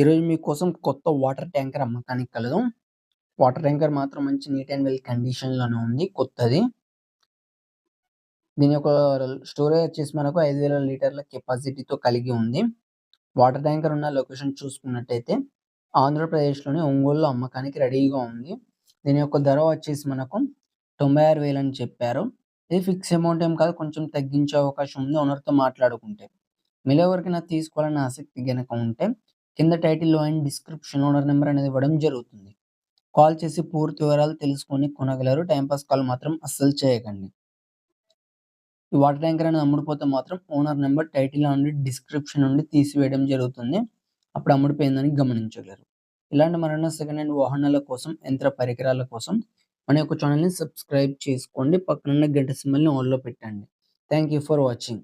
ఈరోజు మీకోసం కొత్త వాటర్ ట్యాంకర్ అమ్మకానికి కలదు. వాటర్ ట్యాంకర్ మాత్రం మంచి నీట్ అండ్ వెల్ కండిషన్లోనే ఉంది కొత్తది. దీని యొక్క స్టోరేజ్ వచ్చేసి మనకు ఐదు వేల లీటర్ల కెపాసిటీతో కలిగి ఉంది. వాటర్ ట్యాంకర్ ఉన్న లొకేషన్ చూసుకున్నట్టయితే ఆంధ్రప్రదేశ్లోని ఒంగోలులో అమ్మకానికి రెడీగా ఉంది. దీని యొక్క ధర వచ్చేసి మనకు తొంభై ఆరు వేలు అని చెప్పారు. ఇది ఫిక్స్ అమౌంట్ ఏం కాదు కొంచెం తగ్గించే అవకాశం ఉంది. ఓనర్తో మాట్లాడుకుంటే మీరు ఎవరికైనా తీసుకోవాలని ఆసక్తి కనుక ఉంటే కింద టైటిల్లో అండ్ డిస్క్రిప్షన్ ఓనర్ నెంబర్ అనేది ఇవ్వడం జరుగుతుంది. కాల్ చేసి పూర్తి వివరాలు తెలుసుకొని కొనగలరు. టైంపాస్ కాల్ మాత్రం అస్సలు చేయకండి. ఈ వాటర్ ట్యాంకర్ అనేది అమ్ముడిపోతే మాత్రం ఓనర్ నెంబర్ టైటిల్ నుండి డిస్క్రిప్షన్ నుండి తీసివేయడం జరుగుతుంది. అప్పుడు అమ్ముడిపోయిందని గమనించగలరు. ఇలాంటి మరణ సెకండ్ హ్యాండ్ వాహనాల కోసం యంత్ర పరికరాల కోసం మన యొక్క ఛానల్ని సబ్స్క్రైబ్ చేసుకోండి. పక్కనున్న గంట సింబల్ని ఆన్లో పెట్టండి. Thank you for watching.